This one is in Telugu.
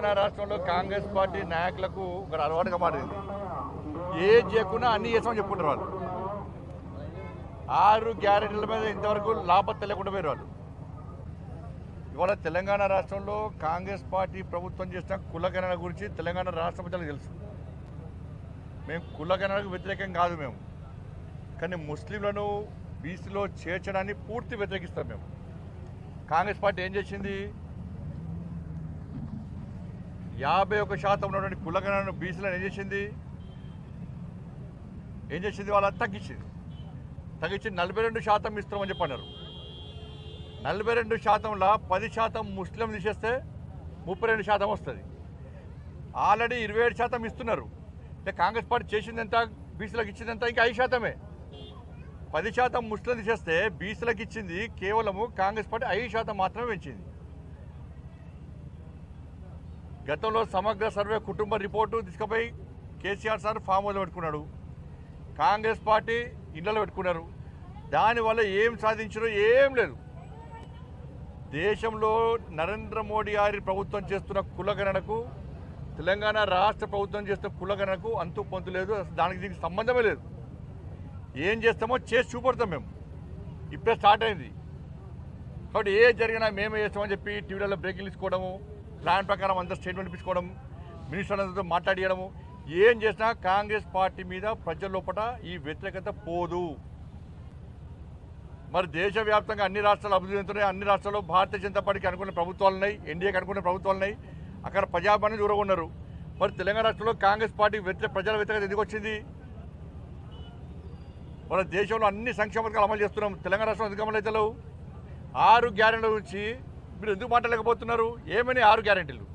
తెలంగాణ రాష్ట్రంలో కాంగ్రెస్ పార్టీ నాయకులకు ఒక అలవాటుగా మారింది. ఏ చేయకుండా అన్ని చేసామని చెప్పుకుంటారు వాళ్ళు. ఆరు గ్యారెంటీల మీద ఇంతవరకు లాభం తెలియకుండా పోయారు వాళ్ళు. ఇవాళ తెలంగాణ రాష్ట్రంలో కాంగ్రెస్ పార్టీ ప్రభుత్వం చేసిన కులగణన గురించి తెలంగాణ రాష్ట్ర ప్రజలకు తెలుసు. మేము కులగణనకు వ్యతిరేకం కాదు మేము. కానీ ముస్లింలను బీసీలో చేర్చడాన్ని పూర్తి వ్యతిరేకిస్తాం మేము. కాంగ్రెస్ పార్టీ ఏం చేసింది? యాభై ఒక శాతం ఉన్నటువంటి కులగణను బీసీలను ఏం చేసింది? ఏం చేసింది? వాళ్ళ తగ్గించింది. తగ్గించి నలభై రెండు శాతం ఇస్తామని చెప్పి అన్నారు నలభై రెండు శాతంలో పది శాతం ముస్లిం తీసేస్తే ముప్పై రెండు శాతం వస్తుంది. ఆల్రెడీ ఇరవై ఏడు శాతం ఇస్తున్నారు. అంటే కాంగ్రెస్ పార్టీ చేసింది ఎంత బీసీలకు ఇచ్చింది ఎంత ఇంకా ఐదు శాతమే. పది శాతం ముస్లిం తీసేస్తే బీసీలకు ఇచ్చింది కేవలము కాంగ్రెస్ పార్టీ ఐదు శాతం మాత్రమే పెంచింది. గతంలో సమగ్ర సర్వే కుటుంబ రిపోర్టు తీసుకుపోయి కేసీఆర్ సార్ ఫామ్ హౌస్లో పెట్టుకున్నాడు. కాంగ్రెస్ పార్టీ ఇళ్ళలో పెట్టుకున్నారు. దానివల్ల ఏం సాధించడో ఏం లేదు. దేశంలో నరేంద్ర మోడీ గారి ప్రభుత్వం చేస్తున్న కులగణనకు తెలంగాణ రాష్ట్ర ప్రభుత్వం చేస్తున్న కులగణనకు అంతు పొంతు లేదు. దానికి దీనికి సంబంధమే లేదు. ఏం చేస్తామో చేసి చూపడతాం మేము. ఇప్పుడే స్టార్ట్ అయింది. కాబట్టి ఏ జరిగినా మేమే చేస్తామని చెప్పి టీవీలలో బ్రేకింగ్ తీసుకోవడము ప్లాన్ ప్రకారం అందరూ స్టేట్మెంట్ ఇప్పించుకోవడం మినిస్టర్లతో మాట్లాడియడము ఏం చేసినా కాంగ్రెస్ పార్టీ మీద ప్రజల లోపల ఈ వ్యతిరేకత పోదు. మరి దేశవ్యాప్తంగా అన్ని రాష్ట్రాలు అభివృద్ధి చెందుతున్నాయి. అన్ని రాష్ట్రాల్లో భారతీయ జనతా పార్టీకి అనుకున్న ప్రభుత్వాలు ఉన్నాయి ఎన్డీఏకి అనుకున్న ప్రభుత్వాలు ఉన్నాయి. అక్కడ ప్రజాపాన్ని దూరంగా ఉన్నారు మరి తెలంగాణ రాష్ట్రంలో కాంగ్రెస్ పార్టీ వ్యతిరేక ప్రజల వ్యతిరేకత ఎందుకు వచ్చింది? మన దేశంలో అన్ని సంక్షేమ పథకాలు అమలు చేస్తున్నాం. తెలంగాణ రాష్ట్రంలో ఎందుకు అమలు అవుతలేవు ఆరు గ్యారెంటీల నుంచి మీరు ఎందుకు మాట్లాడలేకపోతున్నారు? ఏమని ఆరు గ్యారెంటీలు?